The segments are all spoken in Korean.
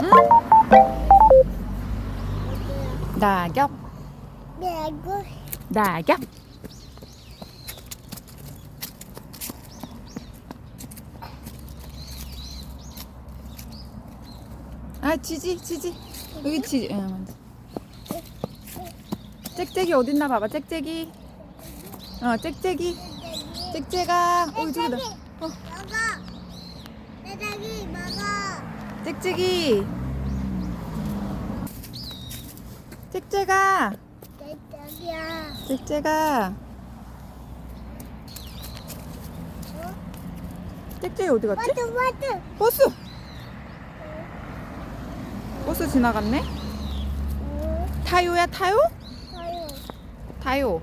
응? 낙엽. 낙엽 낙엽. 아 지지 지지. 여기 지지. 응. 짹짹이 어딨나 봐봐 짹짹이. 어 짹짹이. 짹짹아. 어 저기다. 어. 여기 이 먹어. 짹짹이 짹짹아 내장이야. 짹짹아 짹짹이 어디 갔지? 와트 와트. 버스 버스 지나갔네 타요야 타요? 저요. 타요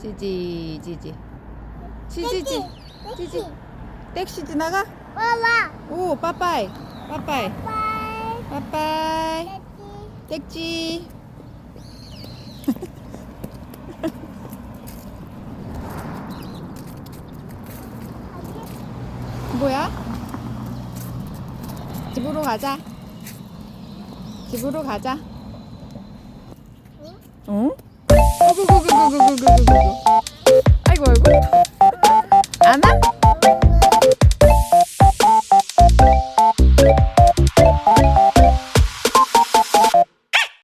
지지 지지 지지지 지지 택시 지나가? 와와. 오 빠빠이 빠빠이 바이. 빠빠이 택지 뭐야? 집으로 가자 집으로 가자 어? 어구구구구구구구구 아이고 아이고 안 와?